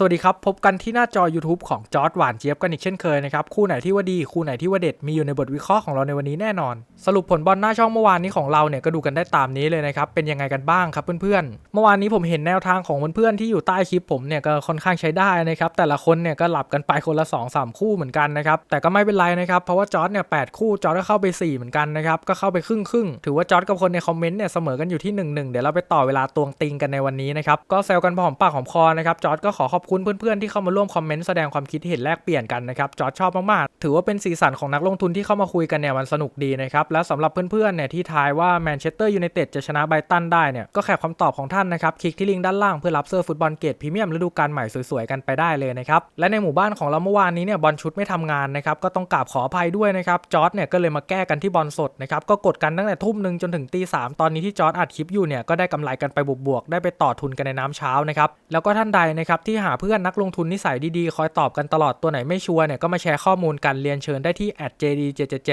สวัสดีครับ พบกันที่หน้าจอ YouTube ของจอร์ดหวานเจี๊ยบกันอีกเช่นเคยนะครับ คู่ไหนที่ว่าดี คู่ไหนที่ว่าเด็ด มีอยู่ในบทวิเคราะห์ของเราในวันนี้แน่นอน สรุปผลบอลหน้าช่องเมื่อวานนี้ของเราเนี่ยก็ดูกันได้ตามนี้เลยนะครับ เป็นยังไงกันบ้างครับเพื่อนๆ เมื่อวานนี้ผมเห็นแนวทางของเพื่อนๆที่อยู่ใต้คลิปผมเนี่ยก็ค่อนข้างใช้ได้นะครับ แต่ละคนเนี่ยก็หลับกันไปคนละ 2 3 คู่เหมือนกันนะครับ แต่ก็ไม่เป็นไรนะครับ เพราะว่าจอร์ดเนี่ยแคู่จอร์ดก็เข้าไป 4 เหมือนกันนะครับ ก็เข้าไปครึ่งครึ่งถือว่าจอร์ดกับคนในคอมเมนต์เนี่ยเสมอกันอยู่ที่1นึเดี๋ยวเราไปต่อเวลาตวงติงกันในวันนี้นะครับก็แซวกันพอหอมปากหอมคอนะครับจอร์ดก็ขอขอบคุณเพื่อนๆที่เข้ามาร่วมคอมเมนต์แสดงความคิดเห็นแลกเปลี่ยนกันนะครับจอร์ดชอบมากๆ ถือว่าเป็นสีสันของนักลงทุนที่เข้ามาคุยกันเนี่ยมันสนุกดีนะครับแล้วสำหรับเพื่อนๆเนี่ยที่ทายว่าแมนเชสเตอร์ยูไนเต็ดจะชนะไบตันได้เนี่ยก็แคปคำตอบของท่านนะครับคลิกที่ลิงก์ด้านล่างเพื่อรับเสื้อฟุตบอลเกรดพรีเมียมฤดูกาลใหม่สวยๆกันไปได้เลยนะครับและในหมู่บ้านของเราเมื่อวานนี้เนี่ยบอลชุดไม่ทำงานนะครับก็ต้องกราบขออภัยด้วยนะครับจอร์ดเนี่ยก็เลยมาแก้กันที่บอลสดนะครับก็กดกันตั้งแต่ทุ่มหนึ่งจนถึงตีสามตอนนี้ที่จอร์ดอัดคลิปอยู่เนี่ยก็ได้กำไรกันไปบวกๆได้ไปต่อทุนกันในน้ำเช้านะครับแล้วก็ท่านใดนะครับที่หาเพื่อนนักลงทุนนิสัยดีๆ คอยตอบกันตลอดตัวไหนไม่ชัวร์เนี่ยก็มาแชร์ข้อมูลกันเรียนเชิญได้ที่ @jd777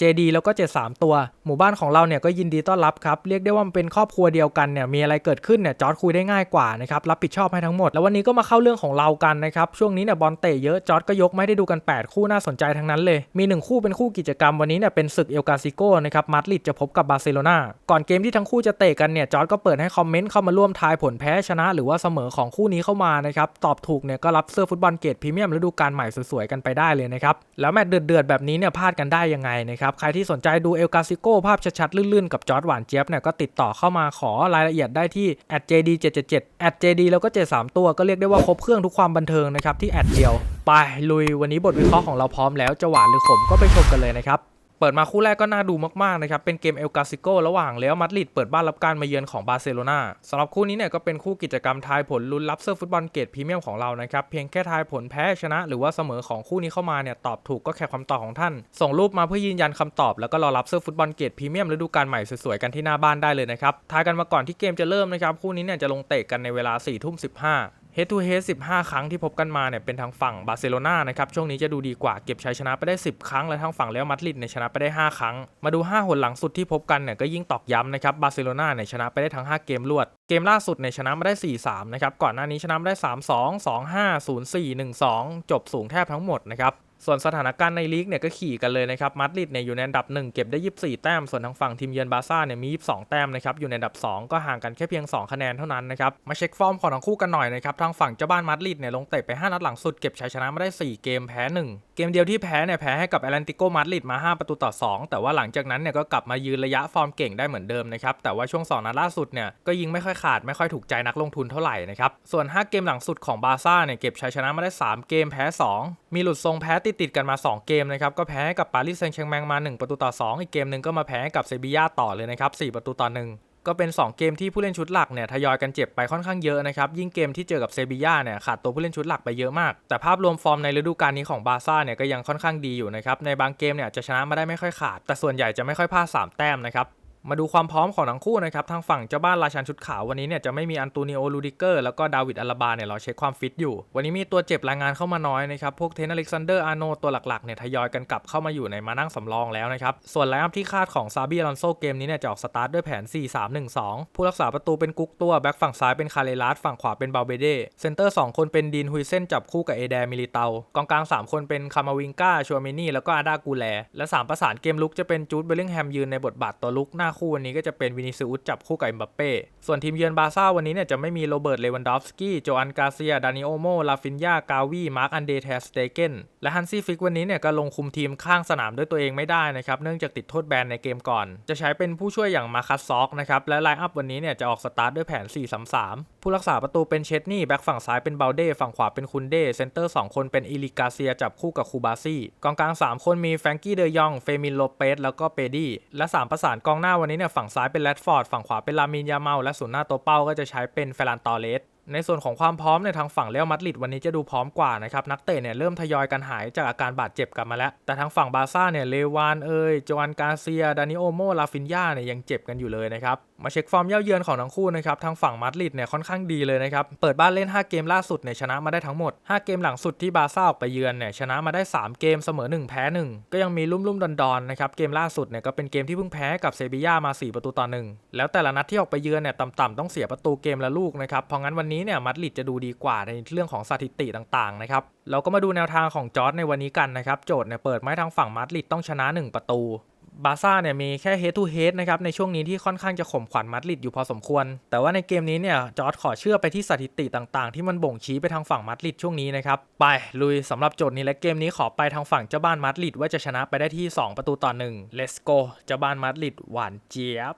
@jd แล้วก็ 73 ตัว หมู่บ้านของเราเนี่ยก็ยินดีต้อนรับครับ เรียกได้ว่ามันเป็นครอบครัวเดียวกันเนี่ยมีอะไรเกิดขึ้นเนี่ยจอร์ดคุยได้ง่ายกว่านะครับรับผิดชอบให้ทั้งหมด แล้ววันนี้ก็มาเข้าเรื่องของเรากันนะครับช่วงนี้เนี่ยบอลเตะเยอะจอร์ดก็ยกไม่ได้ดูกัน 8 คู่น่าสนใจทั้งนั้นเลยมี 1 คู่เป็นคู่กิจกรรมวันนี้เนี่ยเป็นศึกเอลกาซิโกนะครับมาดริดจะพบกับบาร์เซโลนาก่อนเกมที่ทั้งคู่จะเตะกันเนี่ยจอร์ดก็เปิดให้คอมเมนต์เข้ามาร่วมทายผลแพ้ชนะ หรือว่าเสมอของคู่นี้เข้ามานะครับตอบถูกเนี่ยก็รับเสื้อฟุตบอลเกรดพรีเมียมฤดูกาลใหม่สวยๆกันไปได้เลยนะครับแล้วแมตช์เดือดๆแบบนี้เนี่ยพลาดกันได้ยังไงนะครับใครที่สนใจดูเอลกาซิโกภาพชัดๆลื่นๆกับจอร์ดหวานเจี๊ยบเนี่ยก็ติดต่อเข้ามาขอรายละเอียดได้ที่ @jd777 @jd แล้วก็ 73 ตัวก็เรียกได้ว่าครบเครื่องทุกความบันเทิงนะครับที่แอดเดียวไปลุยวันนี้บทวิเคราะห์ของเราพร้อมแล้วจะหวานหรือขมก็ไปชมกันเลยนะครับ เปิดมาคู่แรกก็น่าดูมากๆนะครับ เป็นเกมเอลกาซิโกระหว่างเรอัลมาดริดเปิดบ้านรับการมาเยือนของบาร์เซโลนาสำหรับคู่นี้เนี่ยก็เป็นคู่กิจกรรมทายผลลุ้นรับเสื้อฟุตบอลเกรดพรีเมียมของเรานะครับ เพียงแค่ทายผลแพ้ชนะ หรือว่าเสมอของคู่นี้เข้ามาเนี่ยตอบถูกก็แคปคำตอบของท่าน ส่งรูปมาเพื่อยืนยันคำตอบแล้วก็รอรับเสื้อฟุตบอลเกรดพรีเมียมฤดูกาลใหม่สวยๆกันที่หน้าบ้านได้เลยนะครับทายกันมาก่อนที่เกมจะเริ่มนะครับคู่นี้เนี่ยจะลงเตะกันในเวลา4ี่ทุ่มสิ Head to Head 15 ครั้งที่พบกันมาเนี่ยเป็นทางฝั่งบาร์เซโลนานะครับช่วงนี้จะดูดีกว่าเก็บชัยชนะไปได้ 10 ครั้ง และทางฝั่งเรอัลมาดริดเนี่ยชนะไปได้ 5 ครั้ง มาดู 5 หนหลังสุดที่พบกันเนี่ยก็ยิ่งตอกย้ำนะครับบาร์เซโลนาเนี่ยชนะไปได้ทั้ง 5 เกมรวด เกมล่าสุดเนี่ยชนะมาได้ 4-3 นะครับก่อนหน้านี้ชนะมาได้ 3-2 2-5 0-4 1-2 จบสูงแทบทั้งหมดนะครับ ส่วนสถานการณ์ในลีกเนี่ยก็ขี่กันเลยนะครับมาดริดเนี่ยอยู่ในอันดับ 1 เก็บได้ 24 แต้ม ส่วนทางฝั่งทีมเยือนบาซ่าเนี่ยมี 22 แต้มนะครับอยู่ในอันดับ 2 ก็ห่างกันแค่เพียง 2 คะแนนเท่านั้นนะครับมาเช็คฟอร์มของทั้งคู่กันหน่อยนะครับทางฝั่งเจ้าบ้านมาดริดเนี่ยลงเตะไป 5 นัดหลังสุดเก็บชัยชนะมาได้ 4 เกมแพ้ 1 เกมเดียวที่แพ้เนี่ยแพ้ให้กับแอตแลนติโกมาดริดมา 5 ประตูต่อ 2 แต่ว่าหลังจากนั้นเนี่ยก็กลับมายืนระยะฟอร์มเก่งได้เหมือนเดิมนะครับแต่ว่าช่วง 2 นัดล่าสุดเนี่ยก็ยิงไม่ค่อยขาดไม่ค่อยถูกใจนักลงทุนเท่าไหร่นะครับส่วน 5 เกมหลังสุดของบาซ่าเนี่ยเก็บชัยชนะมาได้ 3 เกมแพ้ 2 มีหลุดทรงแพ้ติดๆกันมา 2 เกมนะครับ ก็แพ้กับปารีสแซงต์แชร์แมงมา 1 ประตูต่อ 2 อีกเกมหนึ่งก็มาแพ้กับเซบีย่าต่อเลยนะครับ 4 ประตูต่อ 1 ก็เป็น 2 เกมที่ผู้เล่นชุดหลักเนี่ยทยอยกันเจ็บไปค่อนข้างเยอะนะครับ ยิ่งเกมที่เจอกับเซบีย่าเนี่ยขาดตัวผู้เล่นชุดหลักไปเยอะมาก แต่ภาพรวมฟอร์มในฤดูกาลนี้ของบาซ่าเนี่ยก็ยังค่อนข้างดีอยู่นะครับ ในบางเกมเนี่ยจะชนะมาได้ไม่ค่อยขาด แต่ส่วนใหญ่จะไม่ค่อยพลาด3แต้มนะครับ มาดูความพร้อมของทั้งคู่นะครับทางฝั่งเจ้าบ้านราชันชุดขาววันนี้เนี่ยจะไม่มีอันตูนิโอลูดิเกอร์แล้วก็ดาวิดอัลบาเนี่ยเราเช็คความฟิตอยู่ วันนี้มีตัวเจ็บรายงานเข้ามาน้อยนะครับพวกเทนอเล็กซานเดอร์อาร์โนตัวหลักๆเนี่ยทยอยกันกลับเข้ามาอยู่ในมานั่งสำรองแล้วนะครับส่วนไลน์อัพที่คาดของซาบีอลอนโซเกมนี้เนี่ยจะออกสตาร์ทด้วยแผน 4-3-1-2 ผู้รักษาประตูเป็นกุ๊กตัวแบ็กฝั่งซ้ายเป็นคาเลลัสฝั่งขวาเป็นบาเบเดเซนเตอร์2คนเป็นดีนฮุยเซนจับคู่กับเอเดมิลิเตากองกลาง3คนเป็นคามาวิงกาชัวเมนี่แล้วก็อาดากูแลและ3ประสานเกมลุกจะเป็นจูดเบลลิงแฮมยืนในบทบาทตัวลุกหน้าคู่วันนี้ก็จะเป็นวินิซิอุสจับคู่กับเอ็มบัปเป้ ส่วนทีมเยือนบาซ่าวันนี้เนี่ยจะไม่มีโรเบิร์ต เลวันดอฟสกี้โจอันกาเซีย ดานิโอโม ลาฟินยา กาวี มาร์กอันเดเทสเตเกน และฮันซี่ฟิกวันนี้เนี่ยก็ลงคุมทีมข้างสนามด้วยตัวเองไม่ได้นะครับ เนื่องจากติดโทษแบนในเกมก่อน จะใช้เป็นผู้ช่วยอย่างมาคัสซอกนะครับ และไลน์อัพวันนี้เนี่ยจะออกสตาร์ทด้วยแผน 4-3-3 ผู้รักษาประตูเป็นเชตนี่ แบ็กฝั่งซ้ายเป็นเบลเด้ฝั่งขวาเป็นคุนเดเซนเตอร์ 2 คนเป็นอิลิกาเซียจับคู่กับคูบาซี่ กองกลาง 3 คนมีแฟรงกี้ เดยอง เฟมิน โลเปส แล้วก็เปดี้ และ 3 ประสานกองหน้าวันนี้เนี่ยฝั่งซ้ายเป็นแรดฟอร์ดฝั่งขวาเป็นลามินยาเมาและศูนย์หน้าตัวเป้าก็จะใช้เป็นเฟรันตอเลสในส่วนของความพร้อมในทางฝั่งเรอัลมาดริดวันนี้จะดูพร้อมกว่านะครับนักเตะเนี่ยเริ่มทยอยกันหายจากอาการบาดเจ็บกลับมาแล้ว แต่ทางฝั่งบาซ่าเนี่ยเลวานเอยโจอันกาเซียดานิโอโมลาฟินยาเนี่ยยังเจ็บกันอยู่เลยนะครับมาเช็คฟอร์มเย่าเยือนของทั้งคู่นะครับทางฝั่งมาดริดเนี่ยค่อนข้างดีเลยนะครับเปิดบ้านเล่น 5 เกมล่าสุดเนี่ยชนะมาได้ทั้งหมด 5 เกมหลังสุดที่บาซ่าออกไปเยือนเนี่ยชนะมาได้ 3 เกมเสมอ 1 แพ้ 1 ก็ยังมีลุ่มๆดอนๆนะครับเกมล่าสุดเนี่ยก็เป็นเกมที่เพิ่งแพ้กับเซบีย่ามา 4 ประตูต่อ 1 แล้วแต่ละนัดที่ออกไปเยือนเนี่ยต่ำๆต้องเสียประตูเกมละลูกนะครับเพราะงั้นวันนี้เนี่ยมาดริดจะดูดีกว่าในเรื่องของสถิติต่างๆนะครับเราก็มาดูแนวทางของจอร์ดในวันนี้กันนะครับโจทย์เนี่ยเปิดไม้ทางฝั่งมาดริดต้องชนะ 1 ประตู บาร์ซ่าเนี่ยมีแค่ head to head นะครับในช่วงนี้ที่ค่อนข้างจะข่มขวัญมาดริดอยู่พอสมควร แต่ว่าในเกมนี้เนี่ยจอร์ดขอเชื่อไปที่สถิติต่างๆ ที่มันบ่งชี้ไปทางฝั่งมาดริดช่วงนี้นะครับ ไปลุยสำหรับโจทย์นี้และเกมนี้ขอไปทางฝั่งเจ้าบ้านมาดริดว่าจะชนะไปได้ที่ 2 ประตูต่อ1 let's go เจ้าบ้านมาดริดหวานเจี๊ยบ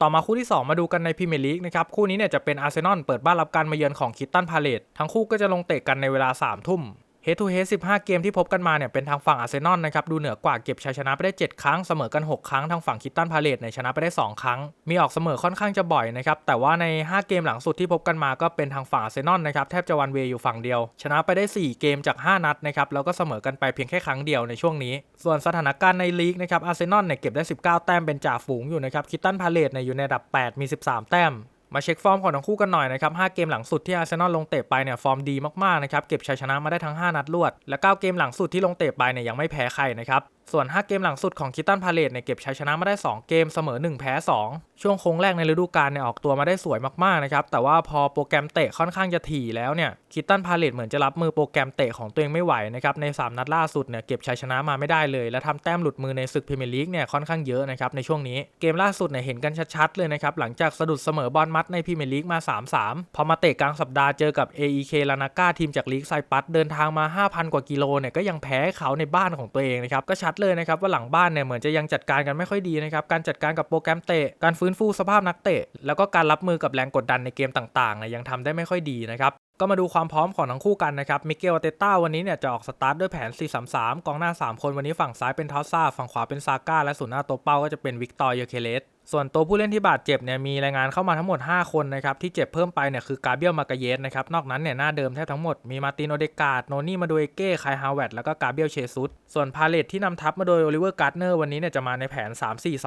ต่อมาคู่ที่ 2 มาดูกันในพรีเมียร์ลีกนะครับ คู่นี้เนี่ยจะเป็นอาร์เซนอลเปิดบ้านรับการมาเยือนของคิตตันพาเลตทั้งคู่ก็จะลงเตะกันในเวลา3ทุ่ม Head to Head 15 เกมที่พบกันมาเนี่ยเป็นทางฝั่งอาร์เซนอลนะครับดูเหนือกว่าเก็บชัยชนะไปได้ 7 ครั้งเสมอกัน 6 ครั้งทางฝั่งคิตตันพาเลตเนี่ยชนะไปได้ 2 ครั้ง มีออกเสมอค่อนข้างจะบ่อยนะครับแต่ว่าใน 5 เกมหลังสุดที่พบกันมาก็เป็นทางฝั่งอาร์เซนอลนะครับแทบจะวันเวย์อยู่ฝั่งเดียว ชนะไปได้ 4 เกมจาก 5 นัดนะครับแล้วก็เสมอกันไปเพียงแค่ครั้งเดียวในช่วงนี้ ส่วนสถานการณ์ในลีกนะครับอาร์เซนอลเนี่ยเก็บได้ 19 แต้มเป็นจ่าฝูงอยู่นะครับคิตตันพาเลตเนี่ยอยู่ในอันดับ 8 มี 13 แต้ม มาเช็คฟอร์มของทั้งคู่กันหน่อยนะครับ 5 เกมหลังสุดที่อาร์เซนอลลงเตะไปเนี่ยฟอร์มดีมากๆนะครับ เก็บชัยชนะมาได้ทั้ง 5 นัดรวด และ 9 เกมหลังสุดที่ลงเตะไปเนี่ยยังไม่แพ้ใครนะครับ ส่วน 5 เกมหลังสุดของคิตตันพาเลตเนี่ยเก็บชัยชนะมาได้ 2 เกมเสมอ 1 แพ้ 2 ช่วงโค้งแรกในฤดูกาลเนี่ยออกตัวมาได้สวยมากๆนะครับ แต่ว่าพอโปรแกรมเตะค่อนข้างจะถี่แล้วเนี่ยคิตตันพาเลตเหมือนจะรับมือโปรแกรมเตะของตัวเองไม่ไหวนะครับ ใน 3 นัดล่าสุดเนี่ยเก็บชัยชนะมาไม่ได้เลย และทำแต้มหลุดมือในศึกพรีเมียร์ลีกเนี่ยค่อนข้างเยอะนะครับในช่วงนี้เกมล่าสุดเนี่ยเห็นกันชัดๆเลยนะครับหลังจากสะดุดเสมอบอลมัดในพรีเมียร์ลีกมา 3-3 พอมาเตะกลางสัปดาห์เจอกับ AEK ลานาก้าทีมจากลีกไซปัสเดินทางมา 5,000 กว่ากิโลเนี่ยก็ยังแพ้เขาในบ้านของตัวเองนะครับก็ชัดเลยนะครับว่าหลังบ้านเนี่ยเหมือนจะยังจัดการกันไม่ค่อยดีนะครับการจัดการกับโปรแกรมเตะการฟื้นฟูสภาพนักเตะ แล้วก็การรับมือกับแรงกดดันในเกมต่างๆเนี่ยยังทำได้ไม่ค่อยดีนะครับก็มาดูความพร้อมของทั้งคู่กันนะครับ มิเกลอาเตต้าวันนี้เนี่ยจะออกสตาร์ทด้วยแผน 4-3-3 กองหน้า 3 คนวันนี้ฝั่งซ้ายเป็นทอสซาฝั่งขวาเป็นซาก้า และศูนย์หน้าตัวเป้าก็จะเป็นวิกตอร์เยเคเลส ส่วนตัวผู้เล่นที่บาดเจ็บเนี่ยมีรายงานเข้ามาทั้งหมด 5 คนนะครับที่เจ็บเพิ่มไปเนี่ยคือกาเบียลมากาเยสนะครับนอกนั้นเนี่ยหน้าเดิมแทบทั้งหมดมีมาตินโอเดกาดโนนี่มาโดเอเก้ไคฮาวเวตแล้วก็กาเบียลเชซุสส่วนพาเลตที่นำทัพมาโดยโอลิเวอร์การ์เนอร์วันนี้เนี่ยจะมาในแผน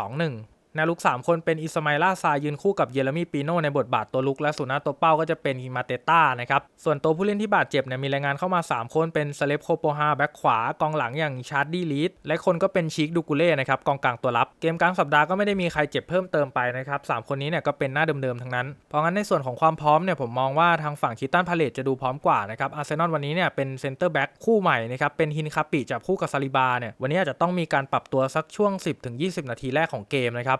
3-4-2-1 แนวลุก 3 คนเป็นอิสมาอิล่าซายืนคู่กับเยเรมีปีโนในบทบาทตัวลุกและสุนาตัวเป้าก็จะเป็นฮิมาเตต้านะครับส่วนตัวผู้เล่นที่บาดเจ็บเนี่ยมีรายงานเข้ามา 3 คนเป็นสเลปโคโปฮาแบ็คขวากองหลังอย่างชาร์ดดี้ลีดและคนก็เป็นชิคดูกุเล่นะครับกองกลางตัวรับ เกมกลางสัปดาห์ก็ไม่ได้มีใครเจ็บเพิ่มเติมไปนะครับสามคนนี้เนี่ยก็เป็นหน้าเดิมๆทั้งนั้นเพราะงั้นในส่วนของความพร้อมเนี่ยผมมองว่าทางฝั่งคิตันพาเลตจะดูพร้อมกว่านะครับอาร์เซนอลวันนี้เนี่ยเป็นเซนเตอร์แบ็กคู่ใหม่นะครับเป็นฮินคาปิจับคู่กับซาลิบาเนี่ยวันนี้อาจจะต้องมีการปรับตัวสักช่วง 10-20 นาทีแรกของเกมนะครับ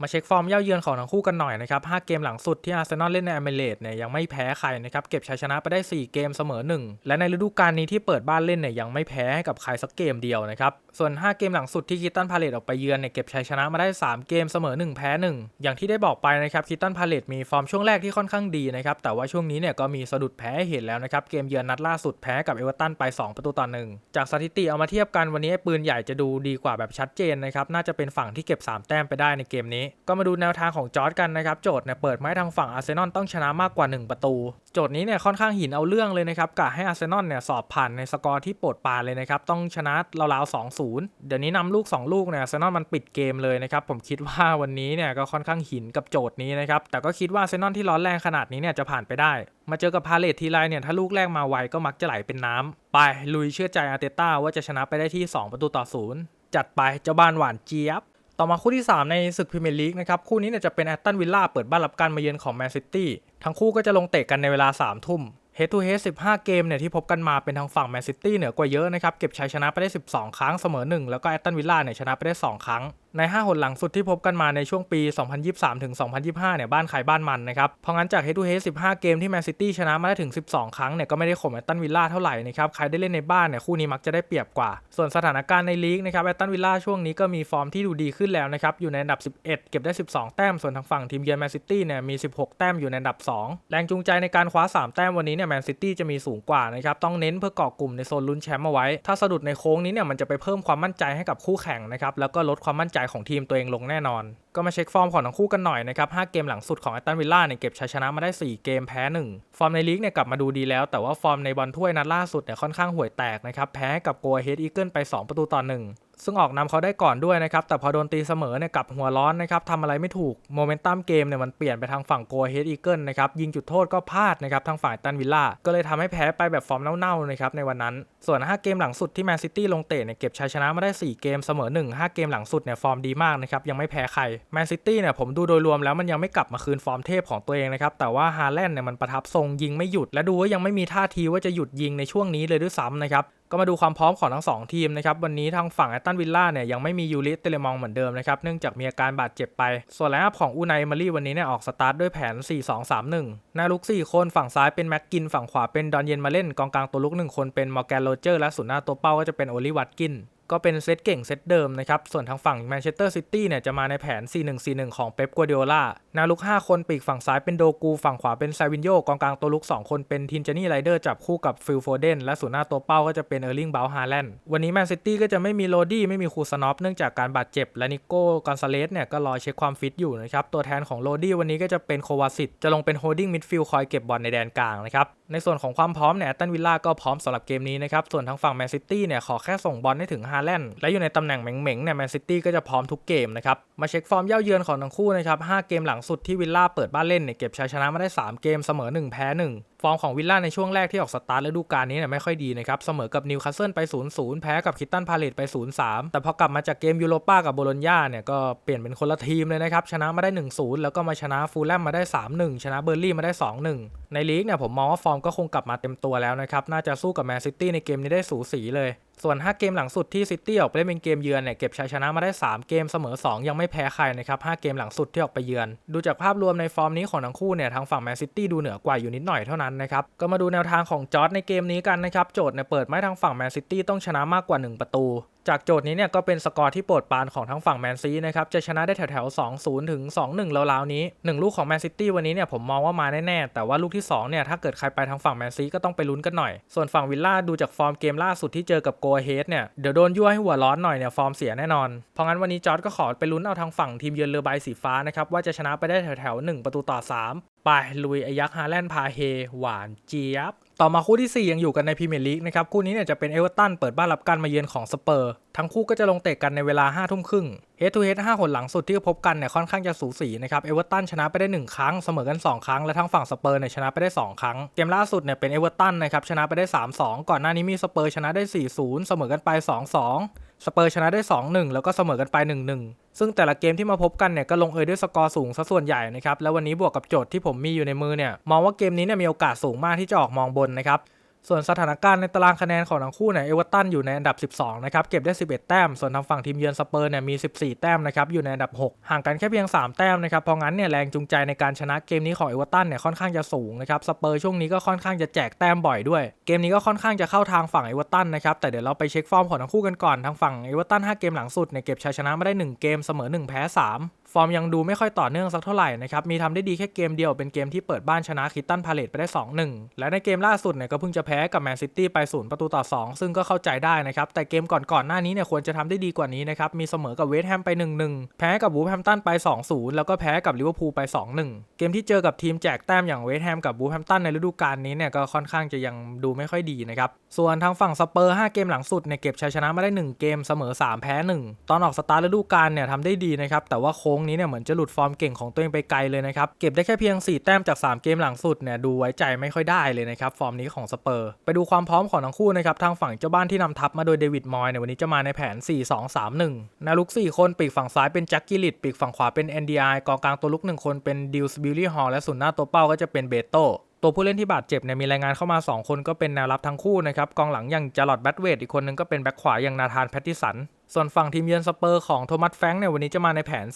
มาเช็คฟอร์มเย่าเยือนของทั้งคู่กันหน่อยนะครับ 5 เกมหลังสุดที่อาร์เซนอลเล่นในอมเบเลตเนี่ยยังไม่แพ้ใครนะครับ เก็บชัยชนะไปได้ 4 เกมเสมอ 1 และในฤดูกาลนี้ที่เปิดบ้านเล่นเนี่ยยังไม่แพ้ให้กับใครสักเกมเดียวนะครับ ส่วน 5 เกมหลังสุดที่คิตตันพาเลตออกไปเยือนเนี่ยเก็บชัยชนะมาได้ 3 เกมเสมอ 1 แพ้ 1 อย่างที่ได้บอกไปนะครับคิตตันพาเลตมีฟอร์มช่วงแรกที่ค่อนข้างดีนะครับ แต่ว่าช่วงนี้เนี่ยก็มีสะดุดแพ้เห็นแล้วนะครับ เกมเยือนนัดล่าสุดแพ้กับเอเวอร์ตันไป 2 ประตูต่อ 1 จากสถิติเอามาเทียบกันวันนี้ปืนใหญ่จะดูดีกว่าแบบชัดเจนนะครับน่าจะเป็นฝั่งที่เก็บ 3 แต้มไปได้ในเกมนี้ก็มาดูแนวทางของจอร์ดกันนะครับโจทย์เนี่ยเปิดไม้ทางฝั่งอาร์เซนอลต้องชนะมากกว่า 1 ประตู โจทย์นี้เนี่ยค่อนข้างหินเอาเรื่องเลยนะครับกะให้อาร์เซนอลเนี่ยสอบผ่านในสกอร์ที่โปรดปานเลยนะครับต้องชนะราวๆ2-0เดี๋ยวนี้นำลูก 2 ลูกเนี่ยอาร์เซนอลมันปิดเกมเลยนะครับผมคิดว่าวันนี้เนี่ยก็ค่อนข้างหินกับโจทย์นี้นะครับแต่ก็คิดว่าอาร์เซนอลที่ร้อนแรงขนาดนี้เนี่ยจะผ่านไปได้ มาเจอกับพาเลททีไรเนี่ยถ้าลูกแรกมาไวก็มักจะไหลเป็นน้ำไปลุยเชื่อใจอาร์เตต้าว่าจะชนะไปได้ที่ 2 ประตูต่อศูนย์จัดไปเจ้าบ้านหวานเจี๊ยบ ต่อมาคู่ที่ 3 ในศึกพรีเมียร์ลีกนะครับ คู่นี้เนี่ยจะเป็นแอตตันวิลล่าเปิดบ้านรับการมาเยือนของแมนซิตี้ทั้งคู่ก็จะลงเตะกันในเวลา 3 ทุ่ม Head to Head 15 เกมเนี่ยที่พบกันมาเป็นทางฝั่งแมนซิตี้เหนือกว่าเยอะนะครับ เก็บชัยชนะไปได้ 12 ครั้งเสมอ 1 แล้วก็แอตตันวิลล่าเนี่ยชนะไปได้ 2 ครั้ง ใน 5 หนหลังสุดที่พบกันมาในช่วงปี 2023 ถึง 2025 เนี่ยบ้านใครบ้านมันนะครับ เพราะงั้นจาก Head to Head 15 เกมที่แมนซิตี้ชนะมาได้ถึง 12 ครั้งเนี่ยก็ไม่ได้ข่มแอตตันวิลล่าเท่าไหร่นะครับใครได้เล่นในบ้านเนี่ยคู่นี้มักจะได้เปรียบกว่า ส่วนสถานการณ์ในลีกนะครับแอตตันวิลล่าช่วงนี้ก็มีฟอร์มที่ดูดีขึ้นแล้วนะครับอยู่ในอันดับ 11 เก็บได้ 12 แต้มส่วนทางฝั่งทีมเยือนแมนซิตี้เนี่ยมี 16 แต้มอยู่ในอันดับ 2 แรงจูงใจในการคว้า 3 แต้มวันนี้เนี่ยแมนซิตี้จะมีสูงกว่านะครับต้องเน้นเพื่อเกาะกลุ่มในโซนลุ้นแชมป์เอาไว้ ถ้าสะดุดในโค้งนี้เนี่ยมันจะไปเพิ่มความมั่นใจให้กับคู่แข่งนะครับแล้วก็ลดความมั่นใจของทีมตัวเองลงแน่นอน ก็มาเช็คฟอร์มของทั้งคู่กันหน่อยนะครับ 5 เกมหลังสุดของแอตตันวิลล่าเนี่ยเก็บชัยชนะมาได้ 4 เกมแพ้ 1 ฟอร์มในลีกเนี่ยกลับมาดูดีแล้ว แต่ว่าฟอร์มในบอลถ้วยนัดล่าสุดเนี่ยค่อนข้างห่วยแตกนะครับ แพ้กับโกเฮดอีเกิลไป 2 ประตูต่อ1 ซึ่งออกนำเขาได้ก่อนด้วยนะครับ แต่พอโดนตีเสมอเนี่ยกลับหัวร้อนนะครับทำอะไรไม่ถูกโมเมนตัมเกมเนี่ยมันเปลี่ยนไปทางฝั่งโกเฮดอีเกิลนะครับ ยิงจุดโทษก็พลาดนะครับทางฝ่ายตันวิลล่า ก็เลยทำให้แพ้ไปแบบฟอร์มเน่าๆนะครับในวันนั้น ส่วน 5 เกมหลังสุดที่แมนซิตี้ลงเตะเนี่ยเก็บชัยชนะมาได้ 4 เกมเสมอ 1 5 เกมหลังสุดเนี่ยฟอร์มดีมากนะครับยังไม่แพ้ใครแมนซิตี้เนี่ยผมดูโดยรวมแล้วมันยังไม่กลับมาคืนฟอร์มเทพของตัวเองนะครับแต่ว่าฮาแลนด์เนี่ยมันประทับทรงยิงไม่หยุดและดูว่ายังไม่มีท่าทีว่าจะหยุดยิงในช่วงนี้เลยด้วยซ้ำนะครับ ก็มาดูความพร้อมของทั้งสองทีมนะครับ วันนี้ทางฝั่งแอตตันวิลล่าเนี่ยยังไม่มียูริเตเลมองเหมือนเดิมนะครับ เนื่องจากมีอาการบาดเจ็บไป ส่วนไลน์อัพของอูไนมารีวันนี้เนี่ยออกสตาร์ทด้วยแผน 4-2-3-1 หน้าลุก 4 คนฝั่งซ้ายเป็นแม็กกิน ฝั่งขวาเป็นดอนเยนมาเล่น กองกลางตัวลุก 1 คนเป็นมอร์แกนโรเจอร์และสุดหน้าตัวเป้าก็จะเป็นโอลิวัตกิน ก็เป็นเซตเก่งเซตเดิมนะครับ ส่วนทางฝั่งแมนเชสเตอร์ซิตี้เนี่ยจะมาในแผน 4-1-4-1 ของเป๊ปกัวเดโอลานาลุก 5 คนปีกฝั่งซ้ายเป็นโดกู ฝั่งขวาเป็นซาวินโยกองกลางตัวลุก 2 คนเป็นทินเจนี่ไรเดอร์จับคู่กับฟิลโฟเดนและศูนย์หน้าตัวเป้าก็จะเป็นเออร์ลิงเบลฮาแลนด์วันนี้แมนซิตี้ก็จะไม่มีโรดี้ไม่มีคูซนอฟเนื่องจากการบาดเจ็บและนิโก้กอนซาเลสเนี่ยก็รอเช็คความฟิตอยู่นะครับตัวแทนของโรดี้วันนี้ก็จะเป็นโควาซิตจะลงเป็นโฮดดิ้งมิดฟิลด์คอยเก็บบอลในแดนกลางนะครับในส่วนของความพร้อมเนี่ยตันวิลล่าก็พร้อมสำหรับเกมนี้นะครับส่วนทางฝั่งแมนซิตี้เนี่ยขอแค่ส่งบอลให้ถึงาแลนด์และอยู่ในตำแหน่งเหม่งๆเนี่ยแมนซิตี้ก็จะพร้อมทุกเกมนะครับมาเช็คฟอร์มเย่าเยือนของทั้งคู่นะครับ5เกมหลังสุดที่วิลล่าเปิดบ้านเล่นเนี่ยเก็บชัยชนะมาได้ 3 เกมเสมอ 1 แพ้ 1 ฟอร์มของวิลล่าในช่วงแรกที่ออกสตาร์ทฤดูกาลนี้เนี่ยไม่ค่อยดีนะครับเสมอกับนิวคาสเซิลไป 0-0 แพ้กับคิตตันพาเลตไป 0-3 แต่พอกลับมาจากเกมยูโรป้ากับโบโลญญาเนี่ยก็เปลี่ยนเป็นคนละทีมเลยนะครับชนะมาได้ 1-0 แล้วก็มาชนะฟูลแลมมาได้ 3-1 ชนะเบอร์ลี่มาได้ 2-1 ในลีกเนี่ยผมมองว่าฟอร์มก็คงกลับมาเต็มตัวแล้วนะครับน่าจะสู้กับแมนซิตี้ในเกมนี้ได้สูสีเลย ส่วน 5 เกมหลังสุดที่ซิตี้ออกไปเล่นเป็นเกมเยือนเนี่ยเก็บชัยชนะมาได้ 3 เกมเสมอ 2 ยังไม่แพ้ใครนะครับ 5 เกมหลังสุดที่ออกไปเยือน ดูจากภาพรวมในฟอร์มนี้ของทั้งคู่เนี่ยทางฝั่งแมนซิตี้ดูเหนือกว่าอยู่นิดหน่อยเท่านั้นนะครับ ก็มาดูแนวทางของจอร์ดในเกมนี้กันนะครับ โจทย์เนี่ยเปิดไม้ทางฝั่งแมนซิตี้ต้องชนะมากกว่า 1 ประตู จากโจทย์นี้เนี่ยก็เป็นสกอร์ที่โปรดปรานของทั้งฝั่งแมนซีนะครับจะชนะได้แถวๆ2-0ถึง2-1ราวๆนี้ 1 ลูกของแมนซิตี้วันนี้เนี่ยผมมองว่ามาแน่ๆ แต่ว่าลูกที่2เนี่ยถ้าเกิดใครไปทางฝั่งแมนซีก็ต้องไปลุ้นกันหน่อย ส่วนฝั่งวิลล่าดูจากฟอร์มเกมล่าสุดที่เจอกับโกเฮดเนี่ยเดี๋ยวโดนยั่วให้หัวร้อนหน่อยเนี่ยฟอร์มเสียแน่นอน เพราะงั้นวันนี้จอร์ดก็ขอไปลุ้นเอาทางฝั่งทีมเยือนเรือใบสีฟ้านะครับว่าจะชนะไปได้แถวๆ1ประตูต่อ 3ไปลุยไอยักษ์ฮาแลนด์พาเฮหวานเจี๊ยบ ต่อมาคู่ที่ 4 ยังอยู่กันในพรีเมียร์ลีกนะครับคู่นี้เนี่ยจะเป็นเอเวอร์ตันเปิดบ้านรับการมาเยือนของสเปอร์ทั้งคู่ก็จะลงเตะกันในเวลา5ทุ่มครึ่งเฮดทูเฮด5หนหลังสุดที่พบกันเนี่ยค่อนข้างจะสูสีนะครับเอเวอร์ตันชนะไปได้ 1 ครั้งเสมอกัน 2 ครั้ง และทั้งฝั่งสเปอร์เนี่ยชนะไปได้ 2 ครั้ง เกมล่าสุดเนี่ยเป็นเอเวอร์ตันนะครับชนะไปได้ 3-2 ก่อนหน้านี้มีสเปอร์ชนะได้ 4-0 เสมอกันไป 2-2 สเปอร์ชนะได้ 2-1 แล้วก็เสมอกันไป 1-1 ซึ่งแต่ละเกมที่มาพบกันเนี่ยก็ลงเอยด้วยสกอร์สูงซะส่วนใหญ่นะครับ แล้ววันนี้บวกกับโจทย์ที่ผมมีอยู่ในมือเนี่ยมองว่าเกมนี้เนี่ยมีโอกาสสูงมากที่จะออกมองบนนะครับ ส่วนสถานการณ์ในตารางคะแนนของทั้งคู่เนี่ยเอเวอร์ตันอยู่ในอันดับ 12 นะครับ เก็บได้ 11 แต้ม ส่วนทางฝั่งทีมเยือนสเปอร์เนี่ยมี 14 แต้มนะครับ อยู่ในอันดับ 6 ห่างกันแค่เพียง 3 แต้มนะครับ เพราะงั้นเนี่ยแรงจูงใจในการชนะเกมนี้ของเอเวอร์ตันเนี่ยค่อนข้างจะสูงนะครับ สเปอร์ช่วงนี้ก็ค่อนข้างจะแจกแต้มบ่อยด้วย เกมนี้ก็ค่อนข้างจะเข้าทางฝั่งเอเวอร์ตันนะครับ แต่เดี๋ยวเราไปเช็คฟอร์มของทั้งคู่กันก่อน ทางฝั่งเอเวอร์ตัน5เกมหลังสุดเนี่ยเก็บชัยชนะมาได้ 1 เกมเสมอ 1 แพ้ 3 ฟอร์มยังดูไม่ค่อยต่อเนื่องสักเท่าไหร่นะครับ มีทำได้ดีแค่เกมเดียวเป็นเกมที่เปิดบ้านชนะคิตตันพาเลตไปได้ 2-1 และในเกมล่าสุดเนี่ยก็เพิ่งจะแพ้กับแมนซิตี้ไป0ประตูต่อ 2 ซึ่งก็เข้าใจได้นะครับ แต่เกมก่อนๆหน้านี้เนี่ยควรจะทำได้ดีกว่านี้นะครับ มีเสมอกับเวสต์แฮมไป 1-1 แพ้กับวูฟแฮมตันไป 2-0 แล้วก็แพ้กับลิเวอร์พูลไป 2-1 เกมที่เจอกับทีมแจกแต้มอย่างเวสต์แฮมกับวูฟแฮมตันในฤดูกาลนี้เนี่ยก็ค่อนข้างจะยังดูไม่ค่อยดีนะครับ ส่วนทางฝั่งสเปอร์ 5 เกมหลังสุดเนี่ยเก็บชัยชนะมาได้ 1 เกมเสมอ 3 แพ้ 1 ตอนออกสตาร์ทฤดูกาลเนี่ยทำได้ดีนะครับแต่ว่าโค้งนี้เนี่ยเหมือนจะหลุดฟอร์มเก่งของตัวเองไปไกลเลยนะครับเก็บได้แค่เพียง 4 แต้มจาก 3 เกมหลังสุดเนี่ยดูไว้ใจไม่ค่อยได้เลยนะครับฟอร์มนี้ของสเปอร์ ไปดูความพร้อมของทั้งคู่นะครับทางฝั่งเจ้าบ้านที่นำทัพมาโดยเดวิดมอยในวันนี้จะมาในแผน 4-2-3-1นาลุก 4 คนปีกฝั่งซ้ายเป็นแจ็คกิลิตปีกฝั่งขวาเป็น NDI กองกลางตัวลุก 1 คนเป็นดิลส์บิลลี่ฮอลและศูนหน้าตัวเป้าก็จะเป็นเบโตตัวผู้เล่นที่บาดเจ็บเนี่ยมีรายงานเข้ามา 2 คนก็เป็นแนวรับทั้งคู่นะครับกองหลังอย่างจารอดแบทเวดอีกคนนึงก็เป็นแบ็คขวาอย่างนาธานแพตติสัน ส่วนฝั่งทีมเยือนสเปอร์ของโทมัสแฟงค์เนี่ยวันนี้จะมาในแผน